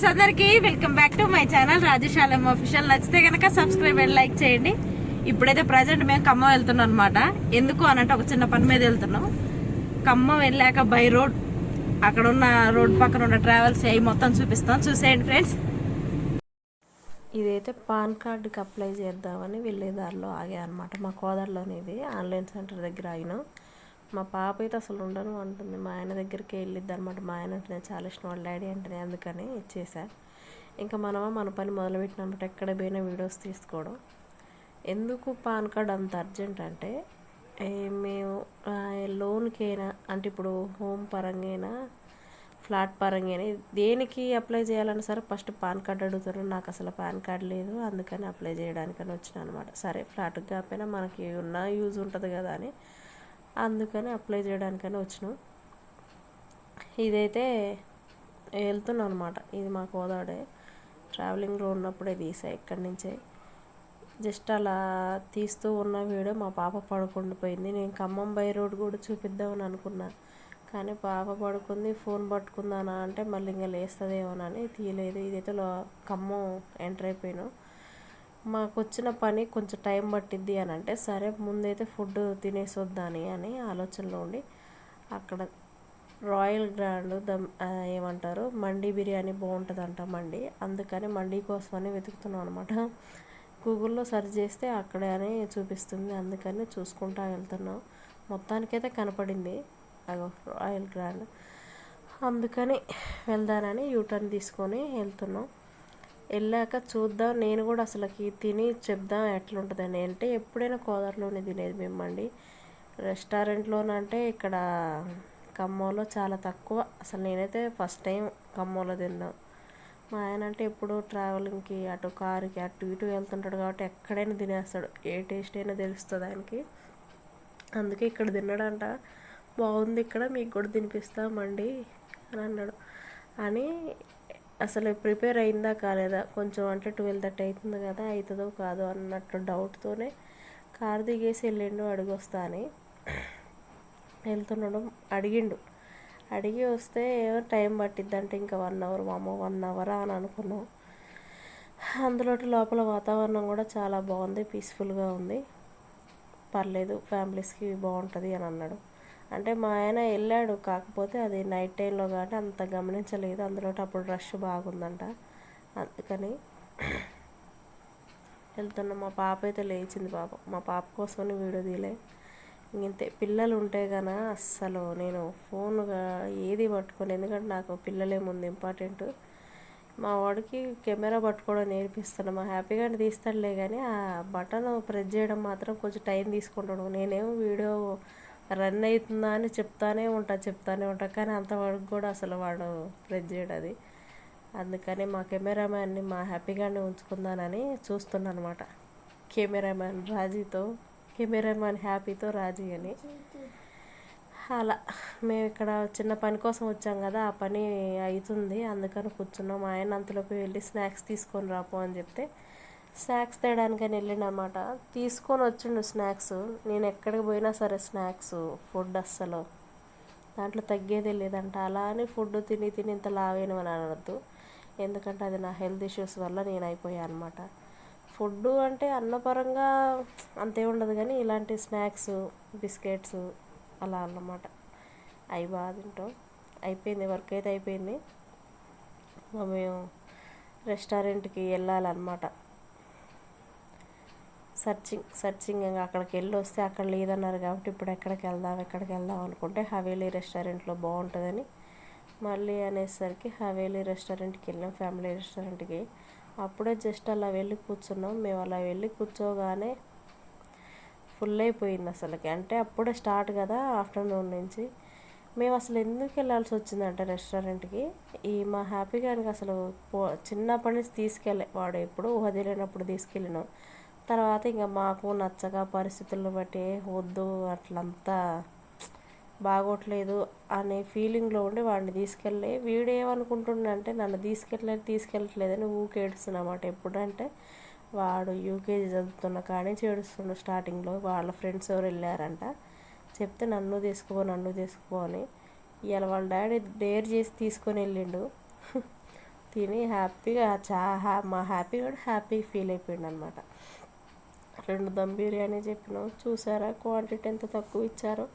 Friends అందరికి welcome back to my channel Rajashalam official నచ్చితే కనుక సబ్స్క్రైబ్ అండ్ లైక్ చేయండి. ఇప్పుడైతే ప్రజెంట్ మేము ఖమ్మం వెళ్తున్నాం అనమాట ఎందుకు అనంటే ఒక చిన్న పని మీద వెళ్తున్నాం. ఖమ్మం వెళ్ళాక బై రోడ్ అక్కడ ఉన్న రోడ్ పక్కన ఉన్న ట్రావెల్స్ అవి మొత్తం చూపిస్తాం. చూసేయండి ఫ్రెండ్స్ ఇదైతే పాన్ కార్డుకి అప్లై చేద్దామని వెళ్ళే దారిలో ఆగా అనమాట మా కోదర్లోనే ఇది. ఆన్లైన్ సెంటర్ దగ్గర ఆగినాం. మా పాప అయితే అసలు ఉండను అంటుంది. మా ఆయన దగ్గరికి వెళ్ళిద్ది అనమాట మా ఆయన అంటే చాలా ఇష్టం. వాళ్ళ డాడీ అంటే అందుకని ఇచ్చేసా. ఇంకా మనమా మన పని మొదలుపెట్టినమాట ఎక్కడ పోయినా వీడియోస్ తీసుకోవడం. ఎందుకు పాన్ కార్డ్ అంత అర్జెంట్ అంటే మేము లోన్కైనా అంటే ఇప్పుడు హోమ్ పరంగా ఫ్లాట్ పరంగా దేనికి అప్లై చేయాలన్నా సరే ఫస్ట్ పాన్ కార్డ్ అడుగుతారు. నాకు అసలు పాన్ కార్డ్ లేదు. అందుకని అప్లై చేయడానికని వచ్చిన అనమాట సరే ఫ్లాట్కి కాకపోయినా మనకి ఉన్న యూజ్ ఉంటుంది కదా అని అందుకని అప్లై చేయడానికని వచ్చినాం. ఇదైతే వెళ్తున్నాం అనమాట ఇది మా కోదాడే. ట్రావెలింగ్లో ఉన్నప్పుడే తీసా ఇక్కడి నుంచే. జస్ట్ అలా తీస్తూ ఉన్న వీడియో మా పాప పడుకుండిపోయింది నేను ఖమ్మం బై రోడ్ కూడా చూపిద్దామని అనుకున్నా. కానీ పాప పడుకుంది ఫోన్ పట్టుకుందానా అంటే మళ్ళీ ఇంకా లేస్తుందేమోనని తీయలేదు. ఇదైతే లో ఖమ్మం ఎంటర్ అయిపోయినాం. మాకు వచ్చిన పని కొంచెం టైం పట్టిద్ది అని అంటే సరే ముందైతే ఫుడ్ తినేసి వద్దాని అని ఆలోచనలో ఉండి అక్కడ రాయల్ గ్రాండ్ దమ్ ఏమంటారు మండి బిర్యానీ బాగుంటుందంట మండి అందుకని మండీ కోసమని వెతుకుతున్నాం అనమాట గూగుల్లో సెర్చ్ చేస్తే అక్కడే అని చూపిస్తుంది అందుకని చూసుకుంటా వెళ్తున్నాం. మొత్తానికైతే కనపడింది అగో రాయల్ గ్రాండ్. అందుకని వెళ్దానని యూటర్న్ తీసుకొని వెళ్తున్నాం. వెళ్ళాక చూద్దాం. నేను కూడా అసలుకి తిని చెప్దాం ఎట్లుంటుందని. అంటే ఎప్పుడైనా కోదారిలోనే తినేది మేమండి. రెస్టారెంట్లోనంటే ఇక్కడ ఖమ్మంలో చాలా తక్కువ. అసలు నేనైతే ఫస్ట్ టైం ఖమ్మంలో తిన్నాం మా ఆయన అంటే ఎప్పుడు ట్రావెలింగ్కి అటు కారుకి అటు ఇటు వెళ్తుంటాడు కాబట్టి ఎక్కడైనా తినేస్తాడు. ఏ టేస్ట్ అయినా తెలుస్తుంది ఆయనకి. అందుకే ఇక్కడ తిన్నాడంట. బాగుంది ఇక్కడ మీకు కూడా తినిపిస్తామండి అని అన్నాడు. అని అసలు ప్రిపేర్ అయిందా కాలేదా? కొంచెం అంటే ట్వెల్వ్ థర్టీ అవుతుంది కదా అవుతుందో కాదో అన్నట్టు డౌట్తోనే కారు దిగేసి వెళ్ళిండు అడిగి వస్తా అని. వెళ్తున్నాడు అడిగిండు. అడిగి వస్తే ఏమో టైం పట్టిద్దంటే ఇంకా వన్ అవర్ మామ వన్ అవరా అని అనుకున్నాం. అందులో లోపల వాతావరణం కూడా చాలా బాగుంది పీస్ఫుల్గా ఉంది. పర్లేదు ఫ్యామిలీస్కి బాగుంటుంది అని అన్నాడు. అంటే మా ఆయన వెళ్ళాడు కాకపోతే అది నైట్ టైంలో కాబట్టి అంత గమనించలేదు. అందులో అప్పుడు రష్ బాగుందంట. అందుకని వెళ్తున్న మా పాప అయితే లేచింది పాప. మా పాప కోసమని వీడియో తీయలే. ఇంతే. పిల్లలు ఉంటే గన అస్సలు నేను ఫోన్గా ఏది పట్టుకోను. ఎందుకంటే నాకు పిల్లలే ముందు ఇంపార్టెంట్ మా వాడికి కెమెరా పట్టుకోవడం నేర్పిస్తాను మా హ్యాపీగా తీస్తాడులే కానీ ఆ బటన్ ప్రెస్ చేయడం మాత్రం కొంచెం టైం తీసుకుంటాడు. నేనేమో వీడియో రన్ అవుతుందా అని చెప్తానే ఉంటా చెప్తానే ఉంటా. కానీ అంతవరకు కూడా అసలు వాడు ప్రెస్ చేయడు అది. అందుకని మా కెమెరామ్యాన్ని మా హ్యాపీగానే ఉంచుకుందానని చూస్తున్నాను అనమాట కెమెరామ్యాన్ రాజీతో కెమెరామ్యాన్ హ్యాపీతో రాజీ అని. అలా మేము ఇక్కడ చిన్న పని కోసం వచ్చాం కదా ఆ పని అవుతుంది. అందుకని కూర్చున్నాం. ఆయన అంతలోకి వెళ్ళి స్నాక్స్ తీసుకొని రాపో అని చెప్తే స్నాక్స్ తేడానికని వెళ్ళిండనమాట. తీసుకొని వచ్చిండు స్నాక్స్. నేను ఎక్కడికి పోయినా సరే స్నాక్స్ ఫుడ్ అస్సలు. దాంట్లో తగ్గేదే లేదంట. అలా అని ఫుడ్ తిని తిని ఇంత లావేను అని అనొద్దు. ఎందుకంటే అది నా హెల్త్ ఇష్యూస్ వల్ల నేను అయిపోయాను అనమాట. ఫుడ్ అంటే అన్నపరంగా అంతే ఉండదు కానీ ఇలాంటి స్నాక్స్ బిస్కెట్స్ అలా అన్నమాట. అవి బాగా తింటాం. అయిపోయింది వర్క్ అయితే అయిపోయింది మేము రెస్టారెంట్కి వెళ్ళాలన్నమాట. సర్చింగ్ సర్చింగ్ ఇంకా అక్కడికి వెళ్ళి వస్తే అక్కడ లేదన్నారు కాబట్టి ఇప్పుడు ఎక్కడికి వెళ్దాం ఎక్కడికి వెళ్దాం అనుకుంటే హవేలీ రెస్టారెంట్లో బాగుంటుందని మళ్ళీ అనేసరికి హవేలీ రెస్టారెంట్కి వెళ్ళాం ఫ్యామిలీ రెస్టారెంట్కి. అప్పుడే జస్ట్ అలా వెళ్ళి కూర్చున్నాం. మేము అలా వెళ్ళి కూర్చోగానే ఫుల్ అయిపోయింది అసలుకి. అంటే అప్పుడే స్టార్ట్ కదా ఆఫ్టర్నూన్ నుంచి. మేము అసలు ఎందుకు వెళ్ళాల్సి వచ్చిందంటే రెస్టారెంట్కి? ఈ మా హ్యాపీ గారికి అసలు పో చిన్నప్పటి నుంచి తీసుకెళ్ళే వాడు ఎప్పుడు ఊహ తెలియనప్పుడు తీసుకెళ్ళినాం. తర్వాత ఇంకా మాకు నచ్చక పరిస్థితులను బట్టి వద్దు అట్లంతా బాగోట్లేదు అనే ఫీలింగ్లో ఉండి వాడిని తీసుకెళ్ళి వీడు ఏమనుకుంటుండంటే నన్ను తీసుకెళ్ళలేదు తీసుకెళ్ళట్లేదని ఊకే ఎప్పుడంటే వాడు యూకేజీ చదువుతున్న కానీ చేడుస్తుండు స్టార్టింగ్లో. వాళ్ళ ఫ్రెండ్స్ ఎవరు వెళ్ళారంట. చెప్తే నన్ను తీసుకుపో నన్ను తీసుకుపో అని. ఇవాళ వాళ్ళ డాడీ డేర్ చేసి తీసుకొని వెళ్ళిండు. తిని హ్యాపీగా చా మా హ్యాపీ కూడా హ్యాపీ ఫీల్ అయిపోయిండు అనమాట రెండు దమ్ బిర్యానీ చెప్పినాం చూసారా? క్వాంటిటీ ఎంత తక్కువ ఇచ్చారో.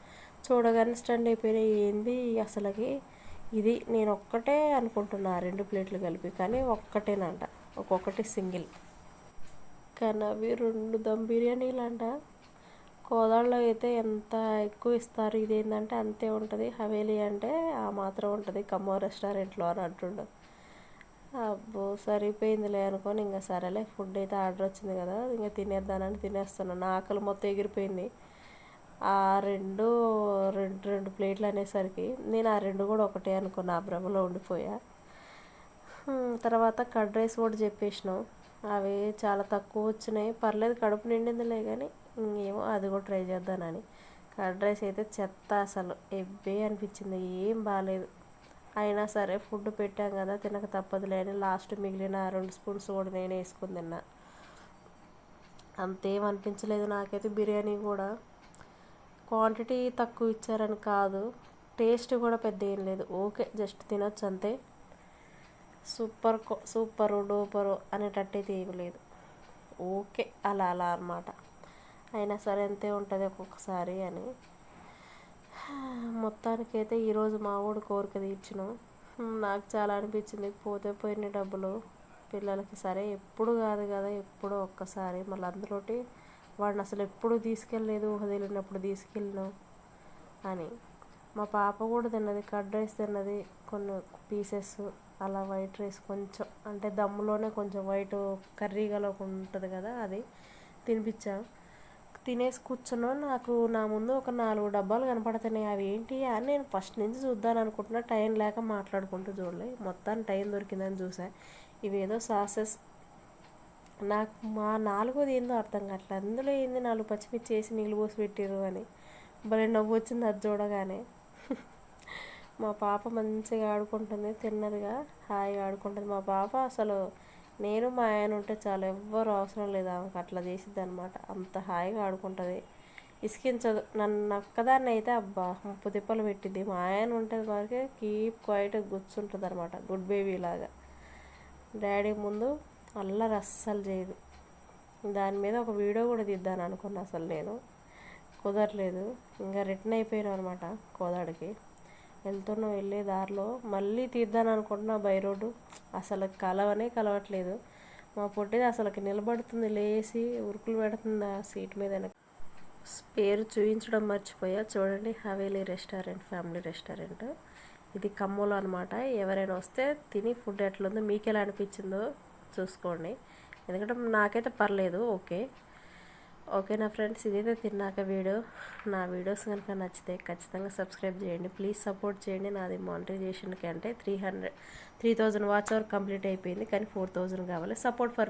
చూడగానే స్టండ్ అయిపోయినాయి. ఏంది? అసలుకి ఇది నేను ఒక్కటే అనుకుంటున్నా రెండు ప్లేట్లు కలిపి. కానీ ఒక్కటేనంట. ఒక్కొక్కటి సింగిల్. కానీ అవి రెండు దమ్ బిర్యానీలు అంట కోదాళ్ళలో అయితే ఎంత ఎక్కువ ఇస్తారు? ఇదేంటంటే అంతే ఉంటుంది. హవేలీ అంటే ఆ మాత్రం ఉంటుంది. కమ్మో రెస్టారెంట్లో అని అంటుండదు అబ్బో సరిపోయిందిలే అనుకొని ఇంకా సరేలే ఫుడ్ అయితే ఆర్డర్ వచ్చింది కదా ఇంకా తినేద్దానని తినేస్తున్నాను నా ఆకలి మొత్తం ఎగిరిపోయింది. ఆ రెండు రెండు రెండు ప్లేట్లు అనేసరికి నేను ఆ రెండు కూడా ఒకటే అనుకున్నా ఆ భ్రమలో ఉండిపోయా. తర్వాత కర్డ్ రైస్ కూడా చెప్పేసినాం. అవి చాలా తక్కువ వచ్చినాయి. పర్లేదు కడుపు నిండిందిలే కానీ ఇంకేమో అది కూడా ట్రై చేద్దానని. కర్డ్ రైస్ అయితే చెత్త అసలు. ఎబ్బే అనిపించింది ఏం బాగాలేదు అయినా సరే ఫుడ్ పెట్టాం కదా తినక తప్పదులే అని లాస్ట్ మిగిలిన రెండు స్పూన్స్ కూడా నేను వేసుకుని తిన్నా. అంతేం అనిపించలేదు నాకైతే బిర్యానీ కూడా. క్వాంటిటీ తక్కువ ఇచ్చారని కాదు టేస్ట్ కూడా పెద్ద ఏం లేదు. ఓకే జస్ట్ తినొచ్చు అంతే. సూపర్ కో- సూపరు డూపరు అనేటట్టయితే ఏమి లేదు. ఓకే అలా అలా అనమాట అయినా సరే అంతే ఉంటుంది ఒక్కొక్కసారి అని. మొత్తానికైతే ఈరోజు మా ఊడు కోరిక తీర్చినాం. నాకు చాలా అనిపించింది. పోతే పోయిన డబ్బులు పిల్లలకి సరే ఎప్పుడు కాదు కదా ఎప్పుడో ఒక్కసారి. మళ్ళీ అందులోటి వాడిని అసలు ఎప్పుడు తీసుకెళ్ళలేదు వదిలినప్పుడు తీసుకెళ్ళినాం అని. మా పాప కూడా తిన్నది కర్డ్ రైస్ తిన్నది కొన్ని పీసెస్ అలా వైట్ రైస్ కొంచెం అంటే దమ్ములోనే కొంచెం వైట్ కర్రీగా ఉంటుంది కదా అది తినిపించాం. తినేసి కూర్చున్నా నాకు నా ముందు ఒక నాలుగు డబ్బాలు కనపడుతున్నాయి. అవి ఏంటి? అని నేను ఫస్ట్ నుంచి చూద్దాను అనుకుంటున్నా. టైం లేక మాట్లాడుకుంటూ చూడలే. మొత్తాన్ని టైం దొరికిందని చూసా. ఇవేదో సాసెస్. నాకు మా నాలుగోది ఏందో అర్థం కావట్లేదు. అందులో ఏంది నాలుగు పచ్చిమిర్చి వేసి నీళ్ళు పోసి పెట్టిర్రు అని. భలే నవ్వు వచ్చింది అది చూడగానే. మా పాప మంచిగా ఆడుకుంటుంది తిన్నదిగా. హాయిగా ఆడుకుంటుంది. మా పాప అసలు నేను మా ఆయన ఉంటే చాలా ఎవ్వరు అవసరం లేదు ఆమెకు అట్లా చేసిద్ది అనమాట అంత హాయిగా ఆడుకుంటుంది. ఇసికించదు. నన్ను ఒక్కదాన్ని అయితే అబ్బా ముప్పు తిప్పలు పెట్టింది మా ఆయన ఉంటే వరకే కీప్ క్వైట్ కూర్చుంటుంది అనమాట గుడ్ బేబీ లాగా. డాడీ ముందు అల్లరి అస్సలు చేయదు. దాని మీద ఒక వీడియో కూడా తీద్దాను అనుకున్నా అసలు నేను. కుదరలేదు. ఇంకా రిటర్న్ అయిపోయాను అనమాట కోదాడికి. వెళ్తున్నాం వెళ్ళే దారిలో మళ్ళీ తీద్దాను అనుకుంటున్నా బై రోడ్డు. అసలు కలవనే కలవట్లేదు. మా పొట్టిది అసలుకి నిలబడుతుంది లేచి ఉరుకులు పెడుతుంది ఆ సీట్ మీద వెనక. పేరు చూపించడం మర్చిపోయా. చూడండి హవేలీ రెస్టారెంట్ ఫ్యామిలీ రెస్టారెంట్. ఇది ఖమ్మంలో అనమాట ఎవరైనా వస్తే తిని ఫుడ్ ఎట్లుందో మీకు ఎలా అనిపించిందో చూసుకోండి. ఎందుకంటే నాకైతే పర్లేదు ఓకే. ఓకే నా ఫ్రెండ్స్ ఇదైతే తిన్నాక వీడియో. నా వీడియోస్ కనుక నచ్చితే ఖచ్చితంగా సబ్స్క్రైబ్ చేయండి. ప్లీజ్ సపోర్ట్ చేయండి. నాది మానిటైజేషన్కి అంటే three hundred three thousand watch hour complete అయిపోయింది. కానీ ఫోర్ థౌజండ్ కావాలి. Support for